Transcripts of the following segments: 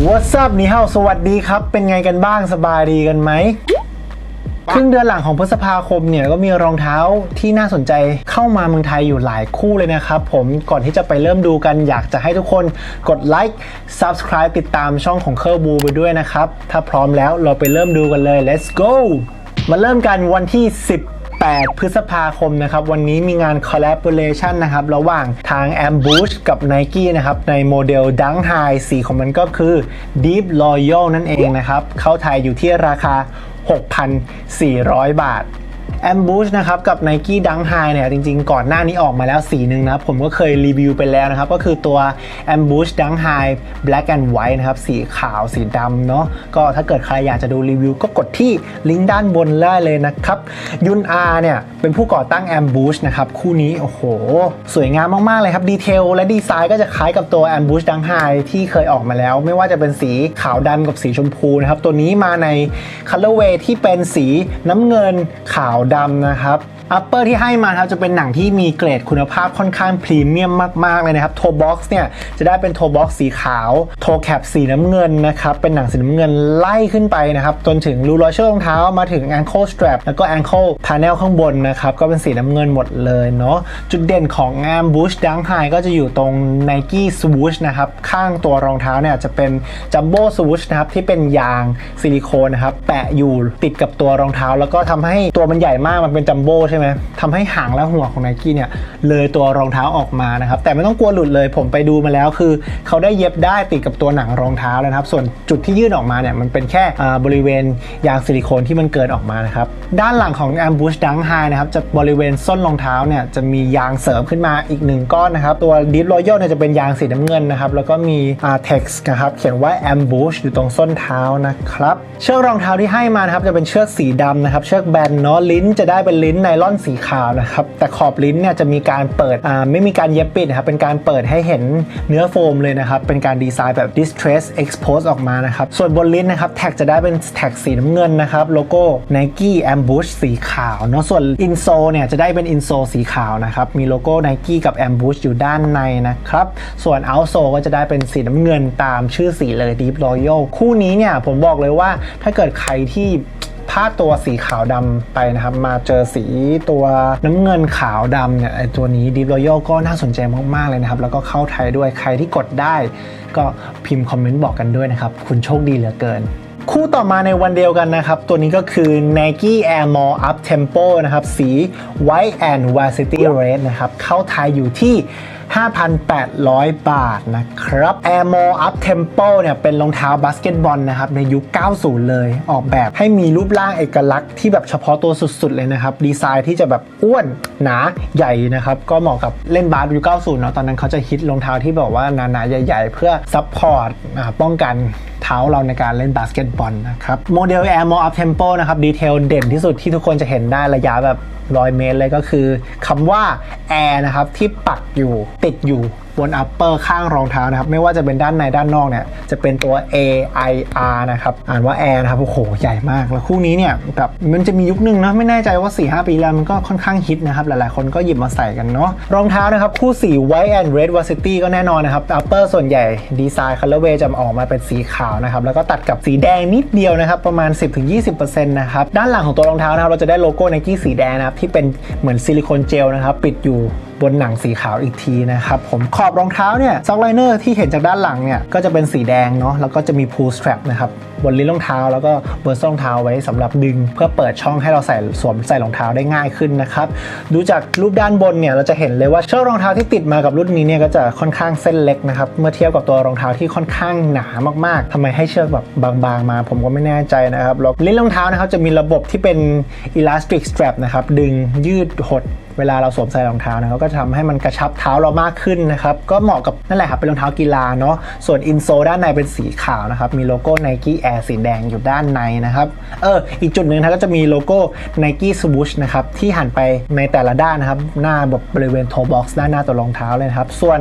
What's up นี่เฮาสวัสดีครับ เป็นไงกันบ้างสบายดีกันไหมครึ่งเดือนหลังของพฤษภาคมเนี่ยก็มีรองเท้าที่น่าสนใจเข้ามาเมืองไทยอยู่หลายคู่เลยนะครับ ผมก่อนที่จะไปเริ่มดูกันอยากจะให้ทุกคนกดไลค์ Subscribe ติดตามช่องของเคอร์บูไปด้วยนะครับ ถ้าพร้อมแล้วเราไปเริ่มดูกันเลย let's go มาเริ่มกันวันที่ 10 8 พฤษภาคมนะครับ วันนี้มีงาน collaboration นะครับ ระหว่างทาง Ambush กับ Nike นะครับ ในโมเดล Dunk High สีของมันก็คือ Deep Royal นั่นเองนะครับ เข้าไทยอยู่ที่ราคา 6,400 บาท Ambush นะครับกับ Nike Dunk High เนี่ยจริงๆ ก่อนหน้านี้ออกมาแล้วสีหนึ่งนะผมก็เคยรีวิวไปแล้วนะครับ ก็คือตัว Ambush Dunk High Black and White นะครับ สีขาวสีดำเนาะก็ถ้าเกิดใครอยากจะดูรีวิวก็กดที่ลิงก์ด้านบนได้เลยนะครับ ยุนอาเนี่ยเป็นผู้ก่อตั้ง Ambush นะครับ คู่นี้ โอ้โห สวยงามมาก ๆ เลยครับ ดีเทลและดีไซน์ก็จะคล้ายกับตัว Ambush Dunk High ที่เคยออกมาแล้ว ไม่ว่าจะเป็นสีขาวดำกับสีชมพูนะครับตัวนี้มาใน Colorway ที่เป็นสีน้ำเงินขาวดำนะครับ อัปเปอร์ที่ให้มาครับจะเป็นหนังที่มีเกรดคุณภาพค่อนข้างพรีเมียมมากๆเลยนะครับโทบ็อกซ์เนี่ยจะได้เป็นโทบ็อกซ์สีขาวโทแคปสีน้ำเงินนะครับเป็นหนังสีน้ำเงินไล่ขึ้นไปนะครับจนถึงรูลอยเชอร์รองเท้ามาถึง ankle strap แล้วก็ ankle panel ข้างบนนะครับก็เป็นสีน้ำเงินหมดเลยเนาะจุดเด่นของ Ambush Dunk High ก็จะอยู่ตรง Nike Swoosh นะครับข้างตัวรองเท้าเนี่ยจะเป็น Jumbo Swoosh นะครับที่เป็นยางซิลิโคนนะครับแปะอยู่ติดกับตัวรองเท้า แล้วก็ทำให้ตัวมันใหญ่มากมันเป็นจัมโบ้ใช่ไหมทำให้หางและหัวของ Nike เนี่ยเลยตัวรองเท้าออกมานะครับแต่ไม่ต้องกลัวหลุดเลยผมไปดูมาแล้วคือ เขาได้เย็บได้ติดกับตัวหนังรองเท้าแล้วครับส่วนจุดที่ยื่นออกมาเนี่ยมันเป็นแค่บริเวณยางซิลิโคนที่มันเกิดออกมานะครับด้านหลังของ Ambush Dunk High นะครับจะบริเวณส้นรองเท้าเนี่ยจะมียางเสริมขึ้นมาอีกหนึ่งก้อนนะครับตัว Deep Royal เนี่ยจะเป็นยางสีน้ำเงินนะครับแล้วก็มีอ่า text นะครับเขียนว่า Ambush อยู่ตรงส้นเท้านะครับเชือกรองเท้าที่ให้มานะครับจะเป็นเชือกสีดำนะครับเชือกแบนเนาะลิ้นจะได้เป็นลิ้นไนลอนสีขาวนะครับ แต่ขอบลิ้นเนี่ยจะมีการเปิดไม่มีการเย็บปิดนะครับ เป็นการเปิดให้เห็นเนื้อโฟมเลยนะครับ เป็นการดีไซน์แบบ distress expose ออกมานะครับ ส่วนบนลิ้นนะครับ แท็กจะได้เป็นแท็กสีน้ำเงินนะครับ โลโก้ Nike Ambush สีขาวเนาะ ส่วนอินโซเนี่ยจะได้เป็นอินโซสีขาวนะครับ มีโลโก้ Nike กับ Ambush อยู่ด้านในนะครับ ส่วน outsole ก็จะได้เป็นสีน้ำเงินตามชื่อสีเลย Deep Royal คู่นี้เนี่ยผมบอกเลยว่าถ้าเกิดใครที่ พลาตัวสีขาวดำไปนะครับ มาเจอสีตัวน้ำเงินขาวดำเนี่ยไอตัวนี้ Deep Royal ก็น่าสนใจมาก ๆ เลยนะครับ แล้วก็เข้าไทยด้วยใครที่กดได้ ก็พิมพ์คอมเมนต์บอกกันด้วยนะครับ คุณโชคดีเหลือเกินคู่ต่อมาในวันเดียวกันนะครับ ตัวนี้ก็คือ Nike Air More Up Tempo นะครับ สี White and Varsity Red นะครับ เข้าไทยอยู่ที่ 5,800 บาทนะครับ Air More Up Tempo เนี่ยเป็นรองเท้าบาสเกตบอลนะครับ ในยุค 90 เลย ออกแบบให้มีรูปร่างเอกลักษณ์ที่แบบเฉพาะตัวสุดๆ เลยนะครับ ดีไซน์ที่จะแบบอ้วนหนาใหญ่นะครับ ก็เหมาะกับเล่นบาสยุค 90 เนาะตอนนั้นเขาจะฮิตรองเท้าที่แบบว่าหนาๆ ใหญ่ ๆ เพื่อซับพอร์ตป้องกันเท้าเราในการเล่นบาสเกตบอลนะครับโมเดล Air More Up Tempo นะครับดีเทลเด่นที่สุดที่ทุกคนจะเห็นได้ระยะแบบ 100 เมตรเลยก็คือคำว่าแอร์นะครับที่ปักอยู่ติดอยู่ บน upper ข้างรองเท้านะครับ ไม่ว่าจะเป็นด้านในด้านนอกเนี่ยจะเป็นตัว A I R นะครับอ่านว่า Air นะครับโอ้โหใหญ่มาก แล้วคู่นี้เนี่ยแบบมันจะมียุคหนึ่งนะไม่แน่ใจว่า4-5 ปีแล้วมันก็ค่อนข้างฮิตนะครับ หลายๆ คนก็หยิบมาใส่กันเนาะรองเท้านะครับ คู่สี White and Red Varsity ก็แน่นอนนะครับ upper ส่วนใหญ่ดีไซน์ colorway จะออกมาเป็นสีขาวนะครับแล้วก็ตัดกับสีแดงนิดเดียวนะครับประมาณ 10-20%นะครับด้านหลังของตัวรองเท้านะครับเราจะได้โลโก้ Nike สีแดงนะครับที่เป็นเหมือนซิลิโคนเจลนะครับปิดอยู่ บนหนังสีขาวอีกทีนะครับผมขอบรองเท้าเนี่ยซ็อกไลเนอร์ที่เห็นจากด้านหลังเนี่ยก็จะเป็นสีแดงเนาะแล้วก็จะมีพูลสแตรปนะครับ บนลิ้นรองเท้า แล้วก็บนส้นรองเท้าไว้สำหรับดึง เพื่อเปิดช่องให้เราใส่สวมใส่รองเท้าได้ง่ายขึ้นนะครับดูจากรูปด้านบนเนี่ยเราจะเห็นเลยว่าเชือกรองเท้าที่ติดมากับรุ่นนี้เนี่ยก็จะค่อนข้างเส้นเล็กนะครับเมื่อเทียบกับตัวรองเท้าที่ค่อนข้างหนามากๆทำไมให้เชือกแบบบางๆมา ผมก็ไม่แน่ใจนะครับแล้วลิ้นรองเท้านะครับจะมีระบบที่เป็น elastic strap นะครับดึงยืดหดเวลาเราสวมใส่รองเท้านะครับก็จะทำให้มันกระชับเท้าเรามากขึ้นนะครับ ก็เหมาะกับนั่นแหละครับเป็นรองเท้ากีฬาเนาะส่วนอินโซด้านในเป็นสีขาวนะครับ มีโลโก้ Nike Air สีแดงอยู่ด้านในนะครับ เออ อีกจุดหนึ่งนะก็จะมีโลโก้ Nike Swoosh นะครับ ที่หันไปในแต่ละด้านนะครับ หน้าแบบบริเวณโทบ็อกซ์ด้านหน้าตัวรองเท้าเลยนะครับ ส่วน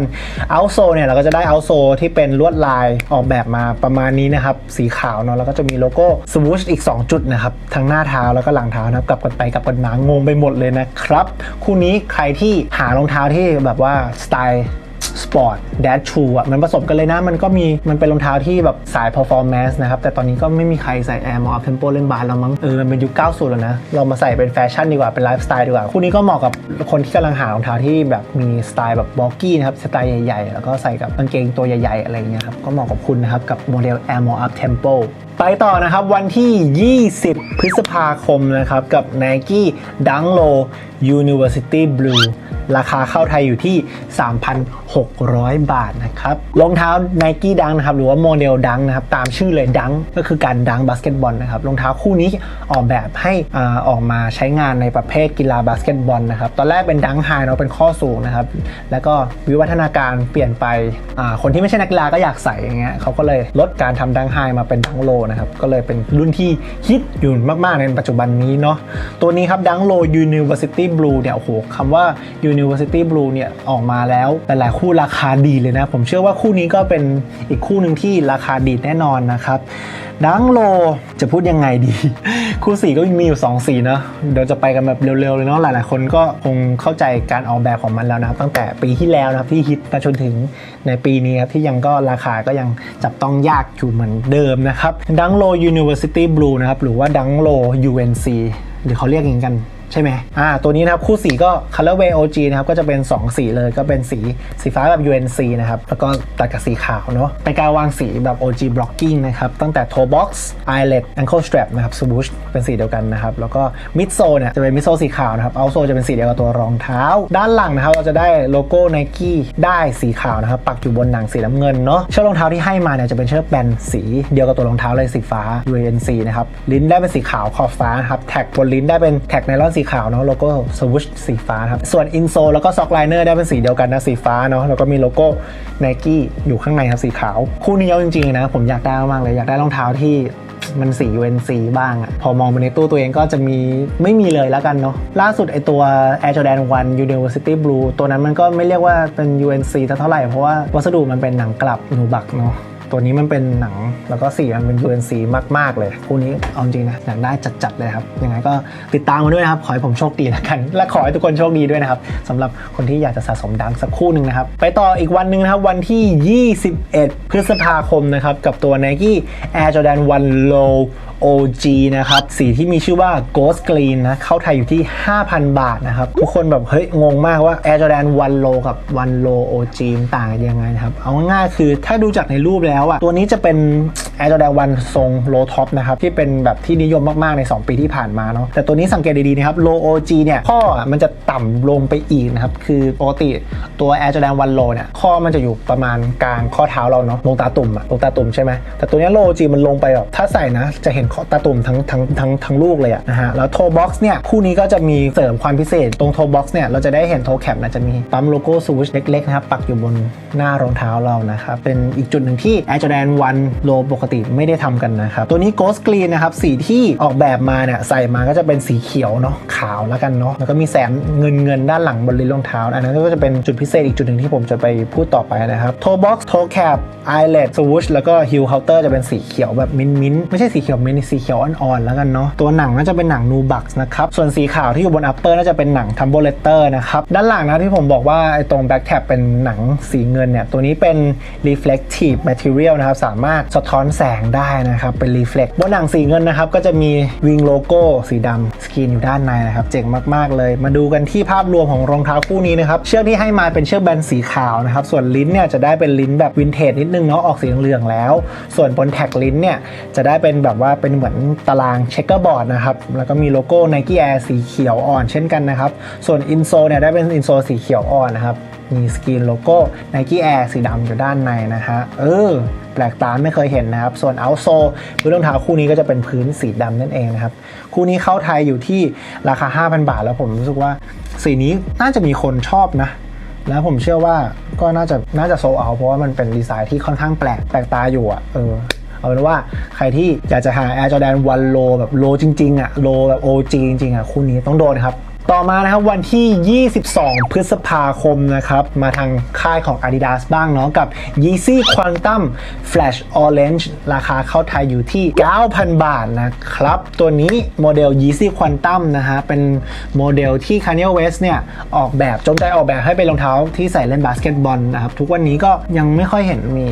outsole เนี่ย เราก็จะได้ outsole ที่เป็นลวดลายออกแบบมาประมาณนี้นะครับ สีขาวเนาะแล้วก็จะมีโลโก้ Swoosh อีก 2 จุดนะครับ ทั้งหน้าเท้าแล้วก็หลังเท้านะครับกลับกันไปกลับกันมางงไปหมดเลยนะครับ คู่นี้ใครที่หารองเท้าที่แบบว่าสไตล์ Sport Dash Shoe อะมันผสมกันเลยนะ มันก็มีมันเป็นรองเท้าที่แบบสาย performance นะครับ แต่ตอนนี้ก็ไม่มีใครใส่ Air More Up Tempo เล่นบาสแล้วมั้งเออมันเป็นยุค 90 แล้วนะ เรามาใส่เป็นแฟชั่นดีกว่าเป็นไลฟ์สไตล์ดีกว่า คู่นี้ก็เหมาะกับคนที่กำลังหารองเท้าที่แบบมีสไตล์แบบบ็อกกี้นะครับสไตล์ใหญ่ๆ แล้วก็ใส่กับกางเกงตัวใหญ่ๆอะไรเงี้ยครับก็เหมาะกับคุณนะครับกับโมเดล Air More Up Tempo ไปต่อนะครับวันที่ 20 พฤษภาคมนะครับ กับ Nike Dunk Low University Blue ราคาเข้าไทยอยู่ที่ 3,600 บาทนะครับรองเท้า Nike Dunk นะครับ หรือว่าโมเดลดังนะครับ ตามชื่อเลยดังก็คือการดังบาสเกตบอลนะครับรองเท้าคู่นี้ออกแบบให้ออกมาใช้งานในประเภทกีฬาบาสเกตบอลนะครับ ตอนแรกเป็นดังไฮเนาะเป็นข้อสูงนะครับ แล้วก็วิวัฒนาการเปลี่ยนไปคนที่ไม่ใช่นักกีฬาก็อยากใส่อย่างเงี้ยเขาก็เลยลดการทำดังไฮมาเป็นดังโลนะครับ ก็เลยเป็นรุ่นที่ฮิตอยู่มาก ๆ ในปัจจุบันนี้เนาะตัวนี้ครับดังโล University Blue เนี่ยโอ้โหคำว่า University Blue เนี่ยออกมาแล้วหลายๆคู่ราคาดีเลยนะ ผมเชื่อว่าคู่นี้ก็เป็นอีกคู่หนึ่งที่ราคาดีแน่นอนนะครับดังโลจะพูดยังไงดี คู่สีก็มีอยู่ 2 สีเนาะเดี๋ยวจะไปกันแบบเร็วๆเลยเนาะหลายๆคนก็คงเข้าใจการออกแบบของมันแล้วนะครับ ตั้งแต่ปีที่แล้วนะครับที่ฮิตมาจนถึงในปีนี้ครับที่ยังก็ราคาก็ยังจับต้องยากอยู่เหมือนเดิมนะครับดังโล University Blue นะครับ หรือว่าดังโล UNC หรือเขาเรียกอย่างกัน ใช่ไหมอ่าตัวนี้นะครับคู่สีก็ Colorway OG นะครับก็จะเป็น 2 สีเลยก็เป็นสีสีฟ้าแบบ UNC นะครับแล้วก็ตัดกับสีขาวเนาะเป็นการวางสีแบบ OG blocking นะครับตั้งแต่ toe box eyelet ankle strap นะครับ swoosh เป็นสีเดียวกันนะครับแล้วก็ midsole เนี่ยจะเป็น midsole สีขาวนะครับ outsole จะเป็นสีเดียวกับตัวรองเท้า ด้านหลังนะครับเราจะได้โลโก้ Nike ได้สีขาวนะครับปักอยู่บนหนังสีน้ำเงินเนาะเชือกรองเท้าที่ให้มาเนี่ยจะเป็นเชือกแบนสีเดียวกับตัวรองเท้าเลยสีฟ้า UNC นะครับลิ้นได้เป็นสีขาวขอบฟ้านะครับแท็กบนลิ้นได้เป็นแท็กไนลอนสีขาวเนาะโลโก้สวิชสีฟ้าครับส่วนอินโซแล้วก็ซ็อกไลเนอร์ได้เป็นสีเดียวกันนะสีฟ้าเนาะแล้วก็มีโลโก้ Nike อยู่ข้างในครับสีขาว คู่นี้เอาจริงๆนะผมอยากได้มากเลยอยากได้รองเท้าที่มันสี UNC บ้างอะพอมองไปในตู้ตัวเองก็จะมีไม่มีเลยแล้วกันเนาะล่าสุดไอตัว Air Jordan 1 University Blue ตัวนั้นมันก็ไม่เรียกว่าเป็น UNC เท่าไหร่เพราะว่าวัสดุมันเป็นหนังกลับนูบักเนาะ ตัวนี้มันเป็นหนังแล้วก็สีมันเป็น UNC มาก ๆ เลยคู่นี้เอาจริงนะอยากได้จัดๆเลยครับยังไงก็ติดตามมาด้วยนะครับ ขอให้ผมโชคดีแล้วกัน และขอให้ทุกคนโชคดีด้วยนะครับสำหรับคนที่อยากจะสะสมดังสักคู่หนึ่งนะครับ ไปต่ออีกวันหนึ่งนะครับ วันที่ 21 พฤษภาคมนะครับ กับตัว Nike Air Jordan 1 Low OG นะครับ สีที่มีชื่อว่า Ghost Green นะ เข้าไทยอยู่ที่ 5,000 บาทนะครับ ทุกคนแบบ เฮ้ย งงมากว่า Air Jordan 1 Low กับ 1 Low OG ต่างกันยังไงนะครับ เอาง่ายๆคือถ้าดูจากในรูปแล้วอะตัวนี้จะเป็น Air Jordan 1ทรง low top นะครับ ที่เป็นแบบที่นิยมมาก ๆ ใน 2 ปีที่ผ่านมาเนาะแต่ตัวนี้สังเกตดี ๆ นะครับ Low OG เนี่ย ข้อมันจะต่ำลงไปอีกนะครับ คือปกติตัว Air Jordan 1 Low เนี่ย ข้อมันจะอยู่ประมาณกลางข้อเท้าเราเนาะลงตาตุ่มอะลงตาตุ่มใช่ไหมแต่ตัวนี้ Low OG มันลงไปแบบถ้าใส่นะ จะเห็นข้อตาตุ่มทั้งทั้งทั้งทั้งลูกเลยอะนะฮะแล้วโทบ็อกซ์เนี่ยคู่นี้ก็จะมีเสริมความพิเศษตรงโทบ็อกซ์เนี่ยเราจะได้เห็นโทแคปนะจะมีปั๊มโลโก้สวิชเล็กๆนะครับปักอยู่บนหน้ารองเท้าเรานะครับเป็นอีกจุดหนึ่งที่ Air Jordan 1 Low ปกติไม่ได้ทำกันนะครับ ตัวนี้ Ghost Green นะครับสีที่ออกแบบมาเนี่ยใส่มาก็จะเป็นสีเขียวเนาะขาวแล้วกันเนาะแล้วก็มีแสงเงินเงินด้านหลังบนลิ้นรองเท้า อันนั้นก็จะเป็นจุดพิเศษอีกจุดหนึ่งที่ผมจะไปพูดต่อไปนะครับโทบ็อกซ์โทแคปไอเล t สวิชแล้วก็ฮิลเคาน์เตอร์จะเป็นสีเขียวแบบมิ้นมิ้นไม่ใช่สีเขียวมิ้นสีเขียวอ่อนๆแล้วกันเนาะตัวหนังน่าจะเป็นหนังนูบักนะครับส่วนสีขาวที่อยู่บนอัปเปอร์น่าจะเป็นหนังทัมโบเลเตอร์นะครับด้านหลังนะที่ผมบอกว่าไอ้ตรงแบ็กแท็บเป็นหนังสีเงินเนี่ยตัวนี้เป็น reflective material นะครับสามารถสะท้อนแสงได้นะครับเป็น reflect บนหนังสีเงินนะครับก็จะมีวิงโลโก้สีดำสกรีนอยู่ด้านในนะครับเจ๋งมากๆเลย มาดูกันที่ภาพรวมของรองเท้าคู่นี้นะครับเชือกที่ให้มาเป็นเชือกแบนสีขาวนะครับส่วนลิ้นเนี่ยจะได้เป็นลิ้นแบบวินเทจนิดนึงเนาะออกสีเหลืองแล้ว ส่วนบนแท็กลิ้นเนี่ยจะได้เป็นแบบว่าเป็นเหมือนตารางเช็คเกอร์บอร์ดนะครับแล้วก็มีโลโก้ Nike Air สีเขียวอ่อนเช่นกันนะครับส่วนอินโซเนี่ยได้เป็นอินโซสีเขียวอ่อนนะครับ มีสกรีนโลโก้ Nike Air สีดำอยู่ด้านในนะฮะ เออ แปลกตาไม่เคยเห็นนะครับ ส่วนเอาโซพื้นรองเท้าคู่นี้ก็จะเป็นพื้นสีดำนั่นเองนะครับ คู่นี้เข้าไทยอยู่ที่ราคา 5,000 บาท แล้วผมรู้สึกว่าสีนี้น่าจะมีคนชอบนะแล้วผมเชื่อว่าก็น่าจะน่าจะโซเอาเพราะว่ามันเป็นดีไซน์ที่ค่อนข้างแปลกแปลกตาอยู่อะ่ะเออเอาเป็นว่าใครที่อยากจะหา Air Jordan 1 Low แบบโลจริงๆอะ่ะโลแบบ OG จริงๆอะ่ะคู่นี้ต้องโดนครับ ต่อมานะครับวันที่ 22 พฤษภาคมนะครับมาทางค่ายของ Adidas บ้างเนาะกับ Yeezy Quantum Flash Orange ราคาเข้าไทยอยู่ที่ 9,000 บาทนะครับ ตัวนี้โมเดล Yeezy Quantum นะฮะเป็นโมเดลที่ Kanye West เนี่ยออกแบบจงใจออกแบบให้เป็นรองเท้าที่ใส่เล่นบาสเกตบอลนะครับทุกวันนี้ก็ยังไม่ค่อยเห็นมี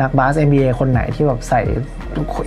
นักบาส NBA คนไหนที่แบบใส่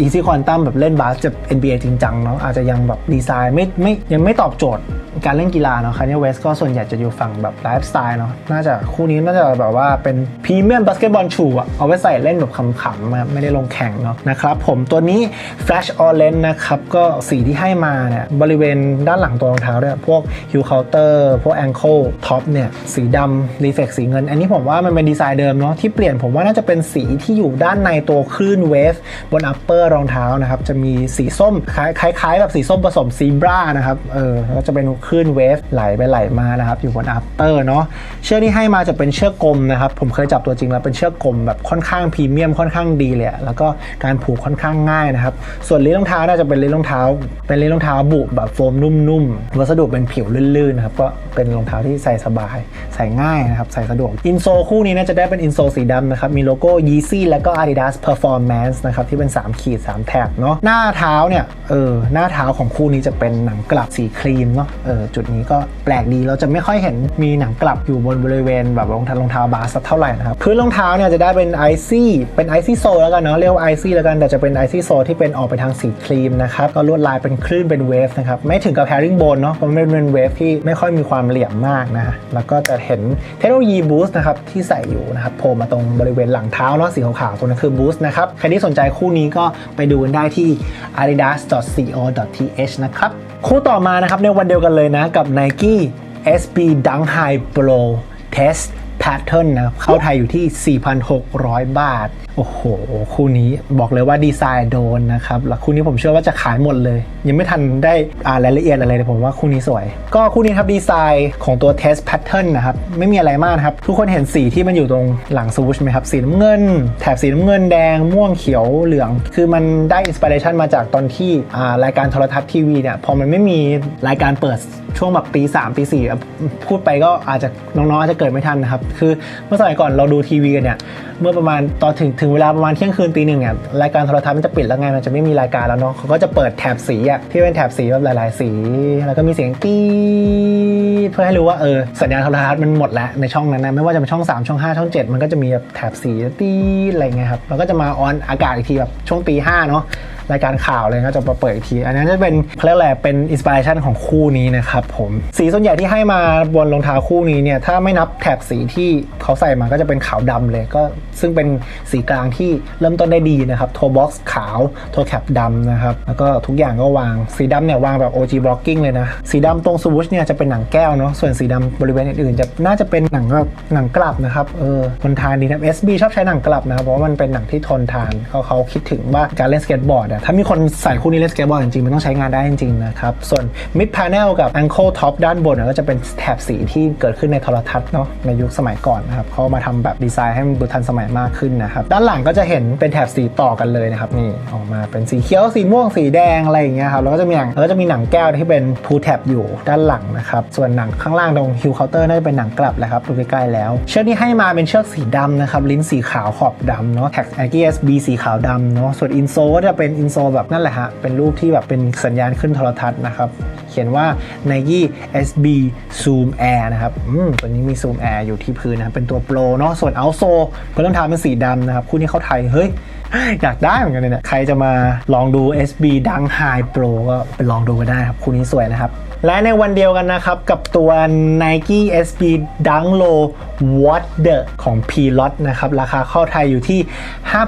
Easy Quantum แบบเล่นบาสจะ NBA จริงจังเนาะอาจจะยังแบบดีไซน์ไม่ไม่ยังไม่ตอบโจทย์การเล่นกีฬาเนาะค a น e เวสก็ส่วนใหญ่จะอยู่ฝั่งแบบไลฟ์สไตล์เนาะน่าจะคู่นี้น่าจะแบบว่าเป็นพรีเมียมบาสเกตบอลชูอะเอาไว้ใส่เล่นแบบขำๆนะครับไม่ได้ลงแข่งเนาะนะครับผมตัวนี้ Flash Orange นะครับก็สีที่ให้มาเนี่ยบริเวณด้านหลังตัวรองเท้าเนี่ยพวก heel counter พวก ankle top เนี่ยสีดำ reflect สีเงิน อันนี้ผมว่ามันเป็นดีไซน์เดิมเนาะที่เปลี่ยนผมว่าน่าจะเป็นสีที่อยู่ด้านในตัวคลื่นเวฟบน upper รองเท้านะครับจะมีสีส้มคล้ายๆแบบสีส้มผสมซีบรานะครับเออแล้วจะเป็นคลื่นเวฟไหลไปไหลมานะครับอยู่บน upper เนาะเชือกที่ให้มาจะเป็นเชือกกลมนะครับ ผมเคยจับตัวจริงแล้วเป็นเชือกกลมแบบค่อนข้างพรีเมียมค่อนข้างดีเลยแล้วก็การผูกค่อนข้างง่ายนะครับ ส่วนลิ้นรองเท้าน่าจะเป็นลิ้นรองเท้า เป็นลิ้นรองเท้าบุแบบโฟมนุ่มๆวัสดุเป็นผิวลื่นๆนะครับก็เป็นรองเท้าที่ใส่สบาย ใส่ง่ายนะครับใส่สะดวกอินโซคู่นี้น่าจะได้เป็นอินโซสีดำนะครับมีโลโก้ Yeezy แล้วก็ Adidas Performance นะครับที่เป็น 3 ขีด 3 แถบเนาะหน้าเท้าเนี่ยเออหน้าเท้าของคู่นี้จะเป็นหนังกลับสีครีมเนาะเออจุดนี้ก็แปลกดีเราจะไม่ค่อยเห็นมีหนังกลับอยู่บนบริเวณแบบรองเท้ารองเท้าบาสสักเท่าไหร่นะครับพื้นรองเท้าเนี่ยจะได้เป็นไอซี่เป็นไอซี่โซแล้วกันเนาะเรียกว่าไอซี่แล้วกันแต่จะเป็นไอซี่โซที่เป็นออกไปทางสีครีมนะครับก็ลวดลายเป็นคลื่นเป็นเวฟนะครับไม่ถึงกับแฮร์ริงโบนเนาะเพราะมันเป็นเวฟที่ไม่ค่อยมีความเหลี่ยมมากนะแล้วก็จะเห็นเทคโนโลยีบูสต์นะครับที่ใส่อยู่นะครับโผล่มาตรงบริเวณหลังเท้าเนาะสีขาวๆตรงนั้นคือบูสต์นะครับใครที่สนใจคู่นี้ก็ไปดูกันได้ที่ adidas.co.th นะครับ คู่ต่อมานะครับในวันเดียวกันเลยนะกับ Nike SB Dunk High Pro Test Pattern นนะครับเข้าไทยอยู่ที่ 4,600 บาท โอ้โห คู่นี้บอกเลยว่าดีไซน์โดนนะครับแล้วคู่นี้ผมเชื่อว่าจะขายหมดเลย ยังไม่ทันได้อ่านรายละเอียดอะไรเลยผมว่าคู่นี้สวย ก็คู่นี้ครับดีไซน์ของตัว Test Pattern นะครับ ไม่มีอะไรมากครับ ทุกคนเห็นสีที่มันอยู่ตรงหลังซูชไหมครับ สีน้ำเงิน แถบสีน้ำเงินแดง ม่วงเขียวเหลือง คือมันได้อินสปิเรชันมาจากตอนที่อ่ารายการโทรทัศน์ทีวีเนี่ยพอมันไม่มีรายการเปิดช่วงแบบตีสามตีสี่พูดไปก็อาจจะน้องๆอาจจะเกิดไม่ทันนะครับคือเมื่อสมัยก่อนเราดูทีวีกันเนี่ยเมื่อประมาณตอนถึงถึงเวลาประมาณเที่ยงคืนตีหนึ่งเนี่ยรายการโทรทัศน์มันจะปิดแล้วไงมันจะไม่มีรายการแล้วเนาะเขาก็จะเปิดแถบสีอะที่เป็นแถบสีแบบหลาย ๆ สี แล้วก็มีเสียงตีเพื่อให้รู้ว่าเออสัญญาณโทรทัศน์มันหมดแล้วในช่องนั้นนะไม่ว่าจะเป็นช่อง 3 ช่อง 5 ช่อง 7 มันก็จะมีแบบแถบสีตีอะไรเงี้ยครับแล้วก็จะมาออนอากาศอีกทีแบบช่วงตีห้าเนาะรายการข่าวเลยก็จะมาเปิดอีกที อันนั้นจะเป็นเขาเรียกอะไรเป็นอินสปิเรชันของคู่นี้นะครับผมสีส่วนใหญ่ที่ให้มาบนรองเท้าคู่นี้เนี่ยถ้าไม่นับแถบสีที่เขาใส่มาก็จะเป็นขาวดำเลยก็ซึ่งเป็นสีกลางที่เริ่มต้นได้ดีนะครับโทบ็อกซ์ขาวโทแคปดำนะครับ แล้วก็ทุกอย่างก็วางสีดำเนี่ยวางแบบ OG blocking เลยนะ สีดำตรงสวูชเนี่ยจะเป็นหนังแก้วเนาะส่วนสีดำบริเวณอื่นๆจะน่าจะเป็นหนังแบบหนังกลับนะครับเออทนทานดีนะ SB ชอบใช้หนังกลับนะครับเพราะว่ามันเป็นหนังที่ทนทานเขาเขาคิดถึงว่าการเล่นสเก็ตบอร์ดอะถ้ามีคนใส่คู่นี้เล่นสเก็ตบอร์ดจริงๆมันต้องใช้งานได้จริงๆนะครับส่วน mid panel กับ ankle top ด้านบนเนี่ยก็จะเป็นแถบสีที่เกิดขึ้นในโทรทัศน์เนาะในยุคสมัยก่อนนะครับเขามาทำแบบดีไซน์ให้มันดูทันสมัยมากขึ้นนะครับด้านหลังก็จะเห็นเป็นแถบสีต่อกันเลยนะครับนี่ออกมาเป็นสีเขียวสีม่วงสีแดงอะไรอย่างเงี้ยครับแล้วก็จะมีหนังแล้วก็จะมีหนังแก้วที่เป็นพูแท็บอยู่ด้านหลังนะครับส่วนหนังข้างล่างตรงฮิวเคาน์เตอร์น่าจะเป็นหนังกลับแหละครับดูใกล้ๆแล้ว เชือกที่ให้มาเป็นเชือกสีดำนะครับลิ้นสีขาวขอบดำเนาะแท็ก a g s b สีขาวดำเนาะส่วนอินโซก็จะเป็นอินโซแบบนั่นแหละฮะเป็นรูปที่แบบเป็นสัญญาณขึ้นโทรทัศน์นะครับเขียนว่า Nike SB Zoom Air นะครับอืมตัวนี้มี Zoom Air อยู่ที่พื้นนะครับเป็นตัวโปรเนาะส่วน outsole พื้นรองทาเป็นสีดำนะครับคู่นี้เข้าไทยเฮ้ยอยากได้เหมือนกันเลยเนี่ยใครจะมาลองดู SB ดัง High Pro ก็ไปลองดูกันได้ครับคู่นี้สวยนะครับ และในวันเดียวกันนะครับกับตัว Nike SB Dunk Low Water ของ P Lot นะครับ ราคาเข้าไทยอยู่ที่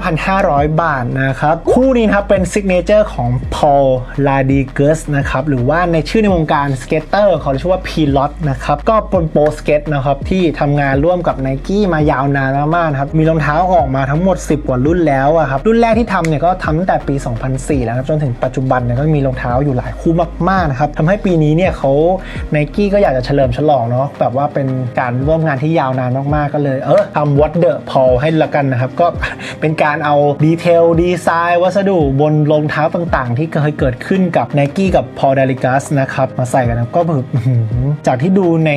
5,500 บาทนะครับ คู่นี้ครับเป็นซิกเนเจอร์ของ Paul l a d i g u s นะครับ หรือว่าในชื่อในวงการสเก็ตเตอร์เขาเรียกว่า P Lot นะครับ ก็เป็นโปรสเก็ตนะครับ ที่ทำงานร่วมกับ Nike มายาวนานมากครับ มีรองเท้าออกมาทั้งหมด 10 กว่ารุ่นแล้วอะครับ รุ่นแรกที่ทำเนี่ยก็ทำตั้งแต่ปี 2004 แล้วครับจนถึงปัจจุบันเนี่ยก็มีรองเท้าอยู่หลายคู่มากๆนะครับทำให้ปีนี้เนี่ยเขาไนกี้ก็อยากจะเฉลิมฉลองเนาะแบบว่าเป็นการร่วมงานที่ยาวนานมากๆ ก็เลย เออทำ What the Paul ให้ละกันนะครับ ก็เป็นการเอาดีเทลดีไซน์วัสดุบนรองเท้าต่างๆ ที่เคยเกิดขึ้นกับ n นกี้กับ Paul d a l i g a s นะครับ มาใส่กันนะก็แบบจากที่ดูใน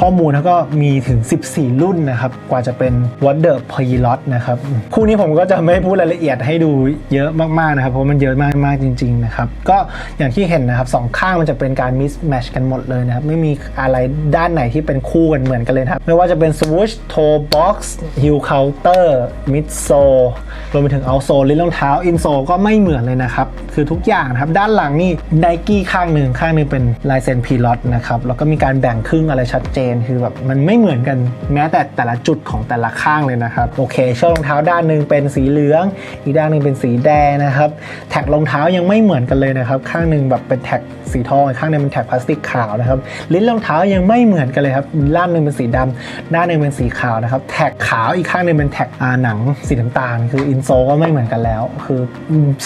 ข้อมูลแล้วก็มีถึง 14 รุ่นนะครับ กว่าจะเป็น What the Pilot นะครับ คู่นี้ผมก็จะไม่พูดรายละเอียดให้ดูเยอะมากๆนะครับ เพราะมันเยอะมากๆจริง ๆ นะครับ ก็อย่างที่เห็นนะครับสองข้างมันจะเป็นการ mismatch กันหมดเลยนะครับ ไม่มีอะไรด้านไหนที่เป็นคู่กันเหมือนกันเลยครับ ไม่ว่าจะเป็น swoosh toe box heel counter mid sole รวมไปถึง out sole ลิ้นรองเท้า in sole ก็ไม่เหมือนเลยนะครับ คือทุกอย่างนะครับ ด้านหลังนี่ Nike ข้างหนึ่งข้างหนึ่งเป็นลายเซ็นพีลอตนะครับ แล้วก็มีการแบ่งครึ่งอะไรชัดเจน คือแบบมันไม่เหมือนกันแม้แต่แต่ละจุดของแต่ละข้างเลยนะครับ โอเคช่วงรองเท้าด้านหนึ่งเป็นสีเหลือง อีกด้านหนึ่งเป็นสีแดงนะครับ แท็กรองเท้ายังไม่เหมือนกันเลยนะครับ ข้างหนึ่งแบบเป็นแท็กสีทองอีกข้างหนึงเป็นแท็กพลาสติกขาวนะครับลิ้นรองเท้ายังไม่เหมือนกันเลยครับด้านหนึ่งเป็นสีดำด้านหนึ่งเป็นสีขาวนะครับแท็กขาวอีกข้างหนึ่งเป็นแท็กอาหนังสีน้ำตาล คืออินโซก็ไม่เหมือนกันแล้ว คือ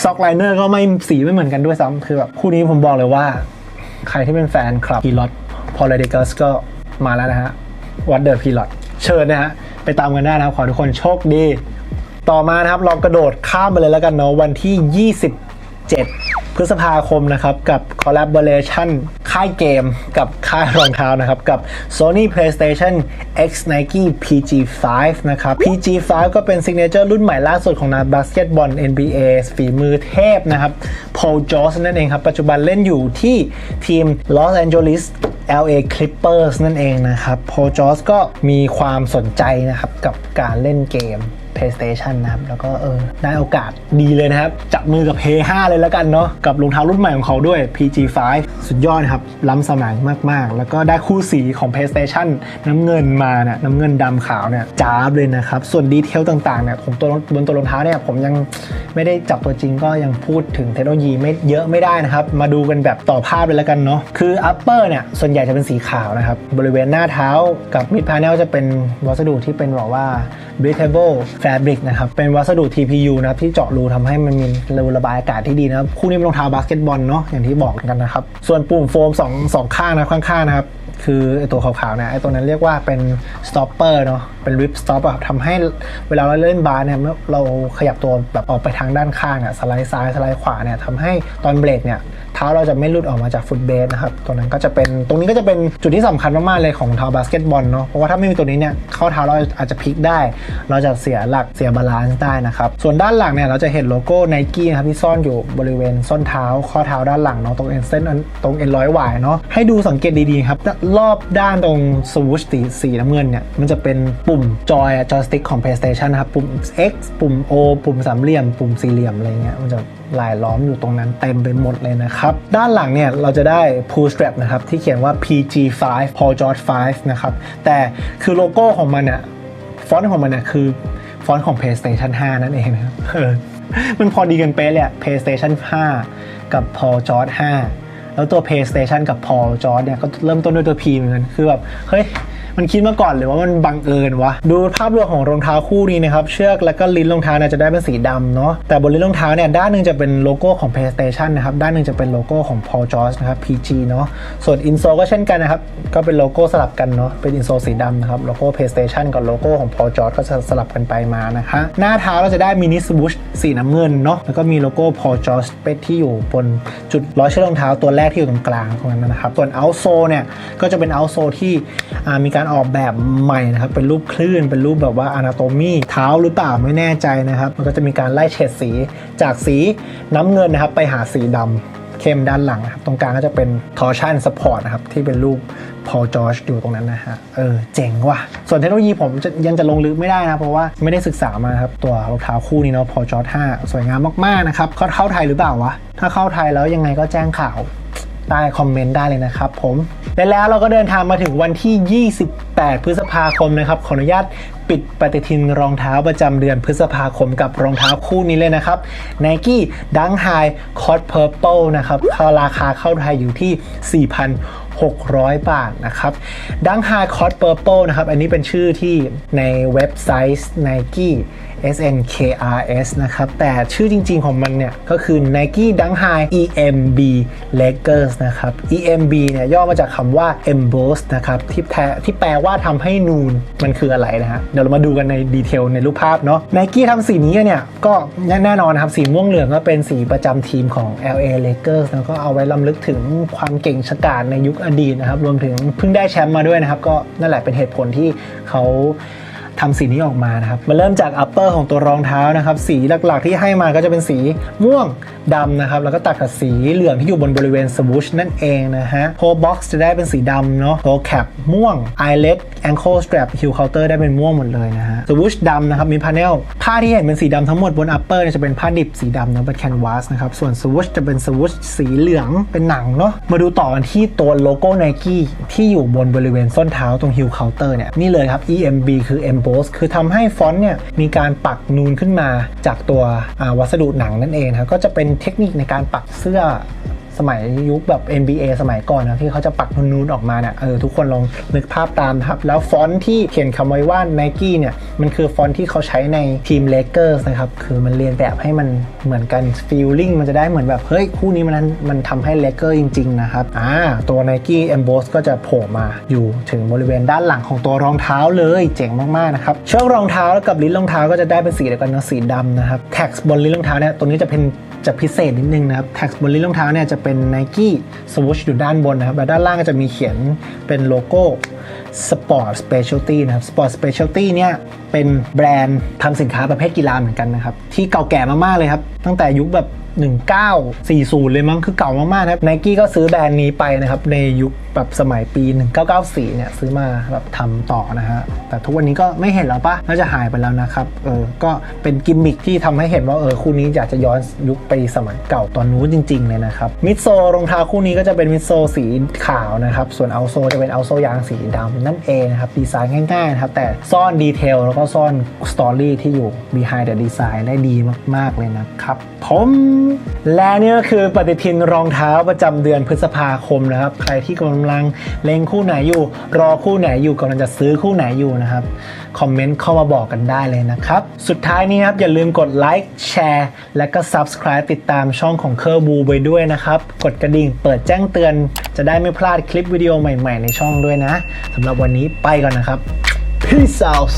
ซ็อกไลเนอร์ก็ไม่สีไม่เหมือนกันด้วยซ้ำคือแบบคู่นี้ผมบอกเลยว่า ใครที่เป็นแฟนคลับพีลอตพอลเดกัสก็มาแล้วนะฮะวัดเดอร์พีลอตเชิญนะฮะไปตามกันได้นะครับ ขอทุกคนโชคดี ต่อมานะครับเรากระโดดข้ามไปเลยแล้วกันเนาะวันที่ 7 พฤษภาคมนะครับกับ collaboration ค่ายเกมกับค่ายรองเท้านะครับ กับ Sony PlayStation X Nike PG5 นะครับ PG5 ก็เป็น signature รุ่นใหม่ล่าสุดของนักบาสเกตบอล NBA ฝีมือเทพนะครับ Paul George นั่นเองครับ ปัจจุบันเล่นอยู่ที่ทีม Los Angeles LA Clippers นั่นเองนะครับ Paul George ก็มีความสนใจนะครับกับการเล่นเกม PlayStation นะครับ แล้วก็เออได้โอกาสดีเลยนะครับ จับมือกับ Play 5เลยแล้วกันเนาะกับรองเท้ารุ่นใหม่ของเขาด้วย PG5 สุดยอดครับ ล้ำสมัยมากๆ แล้วก็ได้คู่สีของ PlayStation น้ำเงินมาเนี่ยน้ำเงินดำขาวเนี่ยจ้าบเลยนะครับ ส่วนดีเทลต่างๆเนี่ยของตัวบนตัวรองเท้าเนี่ยผมยังไม่ได้จับตัวจริงก็ยังพูดถึงเทคโนโลยีไม่เยอะไม่ได้นะครับ มาดูกันแบบต่อภาพเลยแล้วกันเนาะคือ upper เนี่ยส่วนใหญ่จะเป็นสีขาวนะครับบริเวณหน้าเท้ากับ mid panel จะเป็นวัสดุที่เป็นบอกว่า breathable fabric นะครับ เป็นวัสดุ TPU นะครับที่เจาะรูทำให้มันมีรูระบายอากาศที่ดีนะครับ คู่นี้เป็นรองเท้าบาสเกตบอลเนาะอย่างที่บอกกันนะครับ ส่วนปุ่มโฟมสองสองข้างนะข้างๆนะครับ คือไอตัวขาวๆเนี่ยไอตัวนั้นเรียกว่าเป็น stopper เนาะเป็น rip stop อะทำให้เวลาเราเล่นบาสเนี่ยเมื่อเราขยับตัวแบบออกไปทางด้านข้างอะสไลด์ซ้ายสไลด์ขวาเนี่ยทำให้ตอนเบรกเนี่ย เท้าเราจะไม่หลุดออกมาจากฟุตเบสนะครับตัวนั้นก็จะเป็นตรงนี้ก็จะเป็นจุดที่สำคัญมากๆเลยของเท้าบาสเกตบอลเนาะเพราะว่าถ้าไม่มีตัวนี้เนี่ยเข้าเท้าเราอาจจะพลิกได้ เราจะเสียหลักเสียบาลานซ์ได้นะครับส่วนด้านหลังเนี่ยเราจะเห็นโลโก้ไนกี้นะครับที่ซ่อนอยู่บริเวณส้นเท้าข้อเท้าด้านหลังเนาะตรงเอ็นเส้นอันตรงเอ็นร้อยหวายเนาะให้ดูสังเกตดีๆครับรอบด้านตรงสวูชสีสีน้ำเงินเนี่ยมันจะเป็นปุ่มจอยจอยสติ๊กของ PlayStation นะครับปุ่ม X ปุ่ม O ปุ่มสามเหลี่ยม ปุ่มสี่เหลี่ยมอะไรเงี้ยมันจะลายล้อมอยู่ตรงนั้นเต็มไปหมดเลยนะครับ ด้านหลังเนี่ยเราจะได้ pull strap นะครับ ที่เขียนว่า PG5 Paul George 5 นะครับ แต่คือโลโก้ของมันเนี่ยฟอนต์ของมันเนี่ยคือฟอนต์ของ PlayStation 5 นั่นเองนะครับมันพอดีกันเป๊ะเลย PlayStation 5 กับ Paul George 5 แล้วตัว PlayStation กับ Paul George เนี่ยก็เริ่มต้นด้วยตัว P เหมือนกันคือแบบเฮ้ย มันคิดมาก่อนหรือว่ามันบังเอิญวะ ดูภาพรวมของรองเท้าคู่นี้นะครับเชือกและก็ลิ้นรองเท้าเนี่ยจะได้เป็นสีดำเนาะแต่บนลิ้นรองเท้าเนี่ยด้านหนึ่งจะเป็นโลโก้ของ PlayStation นะครับด้านหนึ่งจะเป็นโลโก้ของ Paul George นะครับ PG เนาะส่วน insole ก็เช่นกันนะครับก็เป็นโลโก้สลับกันเนาะเป็น insole สีดำนะครับโลโก้ PlayStation กับโลโก้ของ Paul George ก็จะสลับกันไปมานะคะหน้าเท้าเราจะได้มินิสบูชสีน้ำเงินเนาะแล้วก็มีโลโก้ Paul George เป็นที่อยู่บนจุดร้อยเชือกรองเท้าตัวแรกที่อยู่ตรงกลางตรงนั้นนะครับส่วน outsole เนี่ยก็จะเป็น outsole ที่อ่ามีการออกแบบใหม่นะครับ เป็นรูปคลื่น เป็นรูปแบบว่า anatomy เท้าหรือเปล่าไม่แน่ใจนะครับ มันก็จะมีการไล่เฉดสีจากสีน้ำเงินนะครับ ไปหาสีดำเข้มด้านหลังนะครับ ตรงกลางก็จะเป็น torsion support นะครับ ที่เป็นรูป Paul George อยู่ตรงนั้นนะฮะ เออ เจ๋งว่ะ ส่วนเทคโนโลยีผมยังจะลงลึกไม่ได้นะ เพราะว่าไม่ได้ศึกษามาครับ ตัวรองเท้าคู่นี้เนาะ Paul George 5สวยงามมากๆนะครับเขาเข้าไทยหรือเปล่าวะ ถ้าเข้าไทยแล้วยังไงก็แจ้งข่าว ใต้คอมเมนต์ได้เลยนะครับผมและแล้วเราก็เดินทางมาถึงวันที่ 28 พฤษภาคมนะครับ ขออนุญาตปิดปฏิทินรองเท้าประจำเดือนพฤษภาคมกับรองเท้าคู่นี้เลยนะครับ Nike Dunk High Cod Purple นะครับค่าราคาเข้าไทยอยู่ที่ 4,600 บาทนะครับ Dunk High Cod Purple นะครับ อันนี้เป็นชื่อที่ในเว็บไซต์ Nike SNKRS นะครับ แต่ชื่อจริงๆของมันเนี่ย ก็คือ Nike Dunk High EMB Lakers นะครับ EMB เนี่ยย่อมาจากคำว่า emboss นะครับที่แทที่แปลว่าทำให้นูนมันคืออะไรนะฮะ เดี๋ยวเรามาดูกันในดีเทลในรูปภาพเนาะ Nike ทำสีนี้เนี่ย ก็แน่นอนนะครับ สีม่วงเหลืองก็เป็นสีประจำทีมของ LA Lakers แล้วก็เอาไว้ล้ำลึกถึงความเก่งชะกาจในยุคอดีตนะครับ รวมถึงเพิ่งได้แชมป์มาด้วยนะครับ ก็นั่นแหละเป็นเหตุผลที่เขา ทำสีนี้ออกมานะครับมาเริ่มจาก upper ของตัวรองเท้านะครับ สีหลักๆที่ให้มาก็จะเป็นสีม่วงดำนะครับ แล้วก็ตัดกับสีเหลืองที่อยู่บนบริเวณ swoosh นั่นเองนะฮะ toe box จะได้เป็นสีดำเนาะ toe cap ม่วง eyelet ankle strap heel counter ได้เป็นม่วงหมดเลยนะฮะ swoosh ดำนะครับ มี panel ผ้าที่เห็นเป็นสีดำทั้งหมดบน upper เนี่ยจะเป็นผ้าดิบสีดำนะเป็น canvas นะครับ ส่วน swoosh จะเป็น swoosh สีเหลืองเป็นหนังเนาะมาดูต่อกันที่ตัวโลโก้ Nike ที่อยู่บนบริเวณส้นเท้าตรง heel counter เนี่ยนี่เลยครับ EMB คือ emboss คือทำให้ฟอนต์เนี่ยมีการปักนูนขึ้นมาจากตัววัสดุหนังนั่นเองครับก็จะเป็นเทคนิคในการปักเสื้อ สมัยยุคแบบ NBA สมัยก่อนนะที่เขาจะปักนูนๆออกมาเนี่ยเออทุกคนลองนึกภาพตามนะครับ แล้วฟอนต์ที่เขียนคำไว้ว่า Nike เนี่ยมันคือฟอนต์ที่เขาใช้ในทีม Lakers นะครับ คือมันเรียนแบบให้มันเหมือนกัน feeling มันจะได้เหมือนแบบ เฮ้ย คู่นี้มันมันทำให้ Lakers จริง ๆ นะครับอ่าตัว Nike Emboss ก็จะโผล่มาอยู่ถึงบริเวณด้านหลังของตัวรองเท้าเลยเจ๋งมากๆนะครับเชือกรองเท้ากับลิ้นรองเท้าก็จะได้เป็นสีเดียวกันนะสีดำนะครับแท็กบนลิ้นรองเท้าเนี่ยตรงนี้จะเป็นจะพิเศษนิดนึงนะครับแท็กบนลิ้นรองเท้าเนี่ยจะเป็น Nike Swoosh อยู่ด้านบนนะครับ แล้วด้านล่างก็จะมีเขียนเป็นโลโก้ Sport Specialty นะครับ Sport Specialty เนี่ยเป็นแบรนด์ทำสินค้าประเภทกีฬาเหมือนกันนะครับ ที่เก่าแก่มาก ๆ เลยครับ ตั้งแต่ยุคแบบ 1940 เลยมั้งคือเก่ามากๆนะครับไนกี้ก็ซื้อแบรนด์นี้ไปนะครับ ในยุคแบบสมัยปี 1994 เนี่ยซื้อมาแบบทำต่อนะฮะ แต่ทุกวันนี้ก็ไม่เห็นแล้วปะน่าจะหายไปแล้วนะครับ เออ ก็เป็นกิมมิคที่ทำให้เห็นว่าเออคู่นี้อยากจะย้อนยุคไปสมัยเก่าตอนนู้นจริง ๆ เลยนะครับ มิดโซรองเท้าคู่นี้ก็จะเป็นมิดโซสีขาวนะครับ ส่วนเอาโซจะเป็นเอาโซยางสีดำนั่นเองนะครับ ดีไซน์ง่ายๆนะครับ แต่ซ่อนดีเทลแล้วก็ซ่อนสตอรี่ที่อยู่ behind the design ได้ดีมากๆเลยนะครับผมและนี่ก็คือปฏิทินรองเท้าประจำเดือนพฤษภาคมนะครับ ใครที่กำลังเล็งคู่ไหนอยู่ รอคู่ไหนอยู่กำลังจะซื้อคู่ไหนอยู่นะครับ คอมเมนต์เข้ามาบอกกันได้เลยนะครับ สุดท้ายนี้ครับ อย่าลืมกดไลค์แชร์และก็ Subscribe ติดตามช่องของเคอร์บูไปด้วยนะครับ กดกระดิ่งเปิดแจ้งเตือน จะได้ไม่พลาดคลิปวิดีโอใหม่ ๆ ในช่องด้วยนะสำหรับวันนี้ไปก่อนนะครับ Peace out